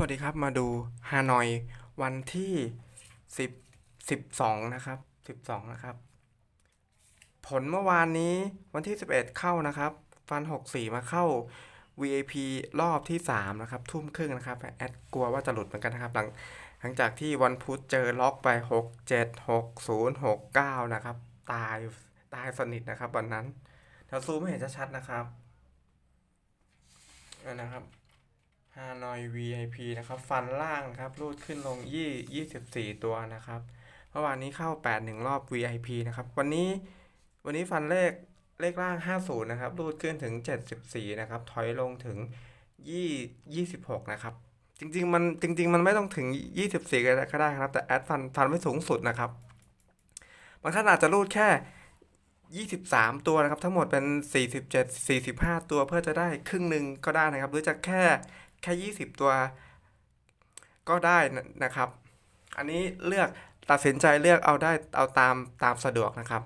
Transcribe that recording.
สวัสดีครับมาดูฮานอยวันที่สิบสิบสองนะครับสิบสองนะครับ ผลเมื่อวานนี้วันที่11เข้านะครับ ฟัน64มาเข้า VIP รอบที่3นะครับ ทุ่มครึ่งนะครับ แอดกลัวว่าจะหลุดเหมือนกันนะครับ หลังหลังจากที่วันพุธเจอล็อกไป6 7 6 0 6 9นะครับ ตายตายสนิทนะครับวันนั้นเดี๋ยวซูมให้เห็นชัดๆนะครับนะครับ อย VIP นะครับฟันล่างนะครับรูดขึ้นลงยี่ยี่สิบสี่ตัวนะครับเมื่อวานนี้เข้าแปดหนึ่งรอบ VIP นะครับ วันนี้วันนี้ฟันเลขเลขล่างห้าศูนย์นะครับรูดขึ้นถึงเจ็ดสิบสี่นะครับถอยลงถึงยี่ยี่สิบหกนะครับจริงๆมันจริง ๆ มันไม่ต้องถึงยี่สิบสี่ก็ได้ก็ได้ครับ แต่แอดฟันฟันไม่สูงสุดนะครับบางท่านอาจจะรูดแค่ 23 ตัวนะครับ ทั้งหมดเป็น 47 45 ตัวเพื่อจะได้ครึ่งหนึ่งก็ได้นะครับ หรือจะแค่แค่ 20 ตัวก็ได้นะนะครับ อันนี้เลือกตัดสินใจเลือกเอาได้เอาตามตามสะดวกนะครับ